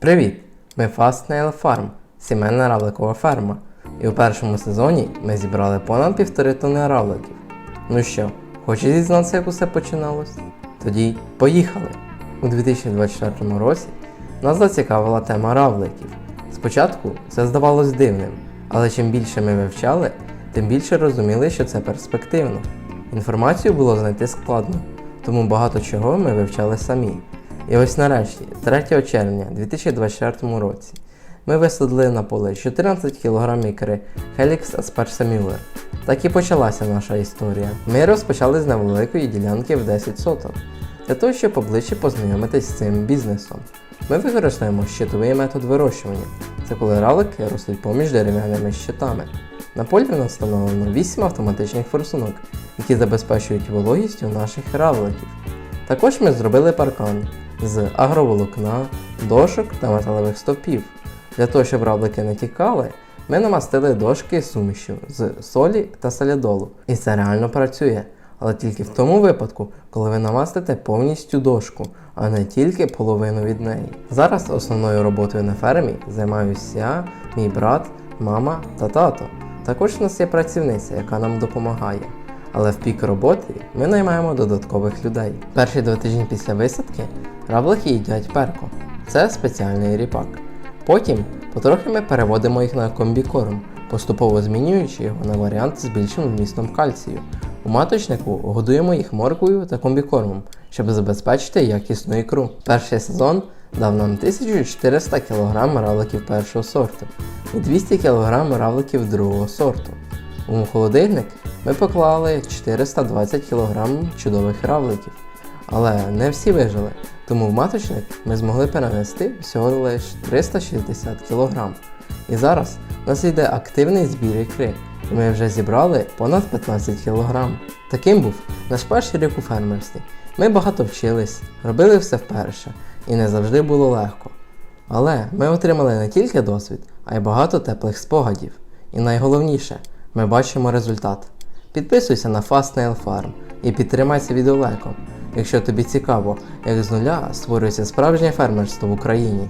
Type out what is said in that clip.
Привіт! Ми Fast Nail Farm, сімейна равликова ферма. І у першому сезоні ми зібрали понад півтори тонни равликів. Ну що, хочеш дізнатися, як усе починалось? Тоді поїхали! У 2024 році нас зацікавила тема равликів. Спочатку це здавалось дивним, але чим більше ми вивчали, тим більше розуміли, що це перспективно. Інформацію було знайти складно, тому багато чого ми вивчали самі. І ось нарешті, 3 червня 2024 році, ми висадили на поле 14 кг ікри Helix Aspersa Miller. Так і почалася наша історія. Ми розпочали з невеликої ділянки в 10 соток, для того, щоб поближче познайомитись з цим бізнесом. Ми використаємо щитовий метод вирощування. Це коли равлики ростуть поміж дерев'яними щитами. На полі встановлено 8 автоматичних форсунок, які забезпечують вологістю наших равликів. Також ми зробили паркан з агроволокна, дошок та металевих стовпів. Для того, щоб равлики не тікали, ми намастили дошки сумішю з солі та солідолу. І це реально працює. Але тільки в тому випадку, коли ви намастите повністю дошку, а не тільки половину від неї. Зараз основною роботою на фермі займаюся я, мій брат, мама та тато. Також у нас є працівниця, яка нам допомагає. Але в пік роботи ми наймаємо додаткових людей. Перші два тижні після висадки равлики їдять перко. Це спеціальний ріпак. Потім потрохи ми переводимо їх на комбікорм, поступово змінюючи його на варіант з більшим вмістом кальцію. У маточнику годуємо їх морквою та комбікормом, щоб забезпечити якісну ікру. Перший сезон дав нам 1400 кг равликів першого сорту і 200 кг равликів другого сорту. У холодильник ми поклали 420 кг чудових равликів. Але не всі вижили, тому в маточник ми змогли перенести всього лише 360 кг. І зараз у нас йде активний збір ікри, і ми вже зібрали понад 15 кг. Таким був наш перший рік у фермерстві. Ми багато вчились, робили все вперше, і не завжди було легко. Але ми отримали не тільки досвід, а й багато теплих спогадів. І найголовніше, ми бачимо результат. Підписуйся на Fast Nail Farm і підтримай це відео лайком, якщо тобі цікаво, як з нуля створюється справжнє фермерство в Україні.